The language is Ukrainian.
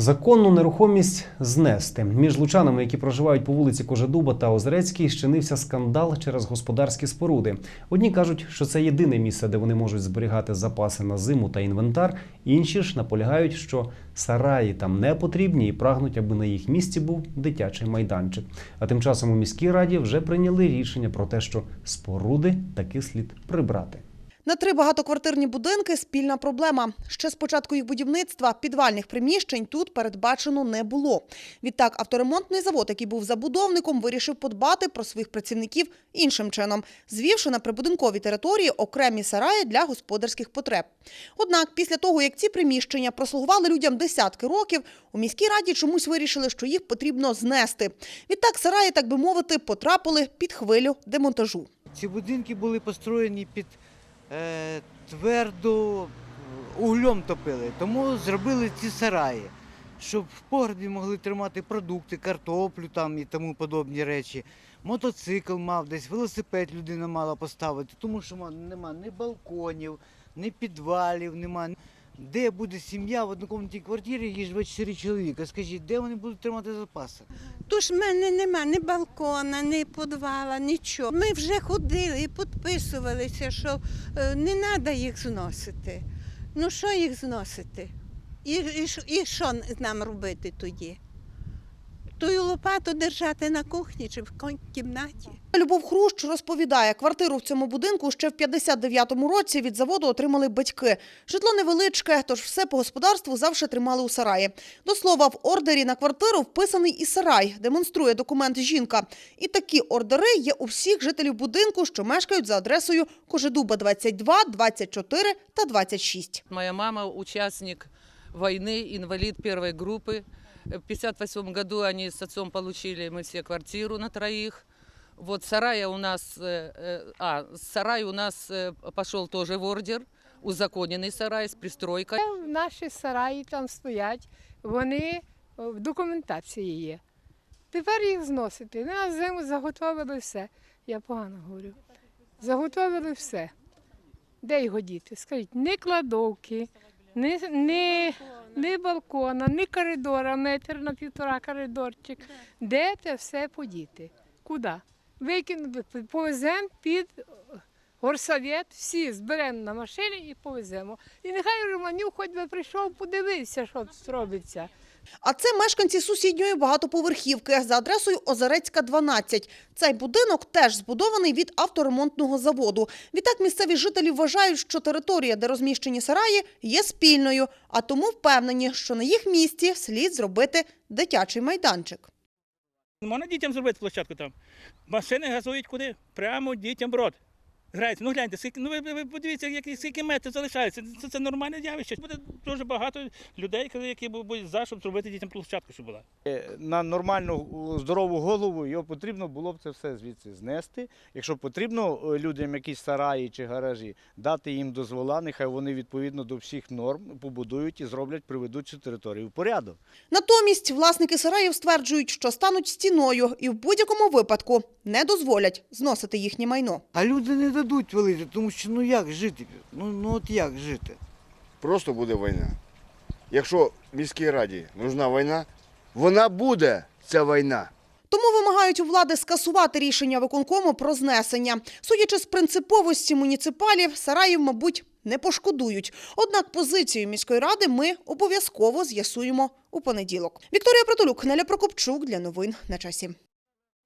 Законну нерухомість знести між лучанами, які проживають по вулиці Кожедуба та Озерецькій, щинився скандал через господарські споруди. Одні кажуть, що це єдине місце, де вони можуть зберігати запаси на зиму та інвентар. Інші ж наполягають, що сараї там не потрібні і прагнуть, аби на їх місці був дитячий майданчик. А тим часом у міській раді вже прийняли рішення про те, що споруди таки слід прибрати. На три багатоквартирні будинки спільна проблема. Ще з початку їх будівництва підвальних приміщень тут передбачено не було. Відтак, авторемонтний завод, який був забудовником, вирішив подбати про своїх працівників іншим чином, звівши на прибудинковій території окремі сараї для господарських потреб. Однак, після того, як ці приміщення прослугували людям десятки років, у міській раді чомусь вирішили, що їх потрібно знести. Відтак, сараї, так би мовити, потрапили під хвилю демонтажу. Ці будинки були построєні під твердо е, углем топили, тому зробили ці сараї, щоб в погребі могли тримати продукти, картоплю там і тому подобні речі. Мотоцикл мав десь, велосипед людина мала поставити, тому що нема ні балконів, ні підвалів, нема. Де буде сім'я в однокомнатній квартирі, є ж 24 чоловіка. Скажіть, де вони будуть тримати запаси? Тож в мене нема ні балкона, ні підвала, нічого. Ми вже ходили і підписувалися, що е, не треба їх зносити. Ну що їх зносити? І, і, і що нам робити тоді? Тою лопату держати на кухні чи в кімнаті? Любов Хрущ розповідає, квартиру в цьому будинку ще в 59-му році від заводу отримали батьки. Житло невеличке, тож все по господарству завжди тримали у сараї. До слова, в ордері на квартиру вписаний і сарай, демонструє документ жінка. І такі ордери є у всіх жителів будинку, що мешкають за адресою Кожедуба 22, 24 та 26. Моя мама участник войны, инвалид первой группы. В 58 году они с отцом получили мы все квартиру на троих. Вот сарая у нас, э, э, а, сарай у нас э, пошел тоже в ордер, узаконенный сарай с пристройкой. Наші сараї там стоять, вони о, в документації є. Тепер їх зносити. На зиму заготовили все. Я погано говорю. Заготовили все. Де його діти? Скажіть, ні кладовки, ні, ні, ні балкона, ні коридора, метр на півтора коридорчик. Де це все подіти? Куди? Викинути, повеземо під горсовет, всі зберемо на машині і повеземо. І нехай Романюк хоч би прийшов, подивився, що тут робиться. А це мешканці сусідньої багатоповерхівки за адресою Озерецька, 12. Цей будинок теж збудований від авторемонтного заводу. Відтак місцеві жителі вважають, що територія, де розміщені сараї, є спільною, а тому впевнені, що на їх місці слід зробити дитячий майданчик. Можна дітям зробити площадку там. Машини газують куди? Прямо дітям в Грається. Ну гляньте, скільки, ну ви, ви, подивіться, які, скільки метрів залишається. Це, це нормальне явище. Буде дуже багато людей, які будуть за, щоб зробити дітям площадку, щоб була. Е, на нормальну здорову голову його потрібно було б це все звідси знести. Якщо потрібно е, людям якісь сараї чи гаражі, дати їм дозвола, нехай вони відповідно до всіх норм побудують і зроблять, приведуть цю територію в порядок. Натомість власники сараїв стверджують, що стануть стіною і в будь-якому випадку не дозволять зносити їхнє майно. А люди не дадуть валити, тому що ну як жити? Ну, ну от як жити? просто буде війна. Якщо міській раді нужна війна, вона буде ця війна. Тому вимагають у влади скасувати рішення виконкому про знесення. Судячи з принциповості муніципалів, сараїв, мабуть, не пошкодують. Однак позицію міської ради ми обов'язково з'ясуємо у понеділок. Вікторія Протолюк, Неля Прокопчук для новин на часі.